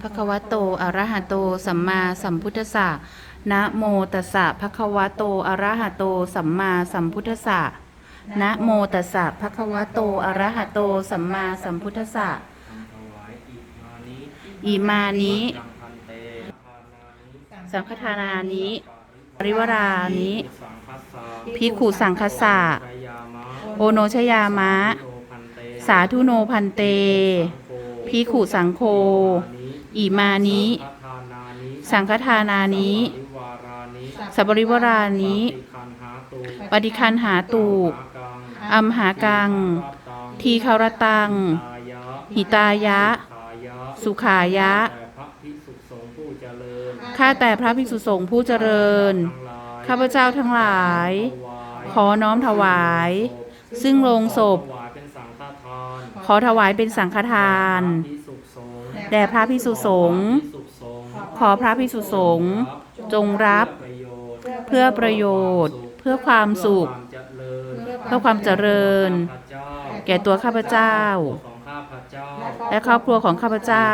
ภะคะวะโตอะระหะโต สัมมาสัมพุทธัสสะนะโมตัสสะภะคะวะโตอะระหะโต สัมมาสัมพุทธัสสะนะโมตัสสะภะคะวะโตอะระหะโต สัมมาสัมพุทธัสสะอิมานิสังฆทานานิปริวรานิสังคัสสะภิขุสังคสะชยาโอโนชยามะ สาธุโนพันเตภิขุสังโฆ อิมานิ สังฆทานานิสังฆทานานิปริวารานิสัปริวรานิปฏิคันหาตุปฏิคันหาตุอัมหากัง ทีคารตังตายะหิตายะขายะ สุขายะแต่พระภิกษุสงฆ์ผู้เจริญข้าแต่พระภิกษุสงฆ์ผู้เจริญ ข้าพเจ้าทั้งหลาย ขอน้อมถวาย ซึ่งโลงศพถวายเป็นสังฆทานขอถวายเป็นสังฆทาน แด่พระพิสุสงฆ์ขอพระพิสุสงฆ์จงรับเพื่อประโยชน์ เพื่อความสุข เพื่อความเจริญ แก่ตัวข้าพเจ้า และครอบครัวของข้าพเจ้า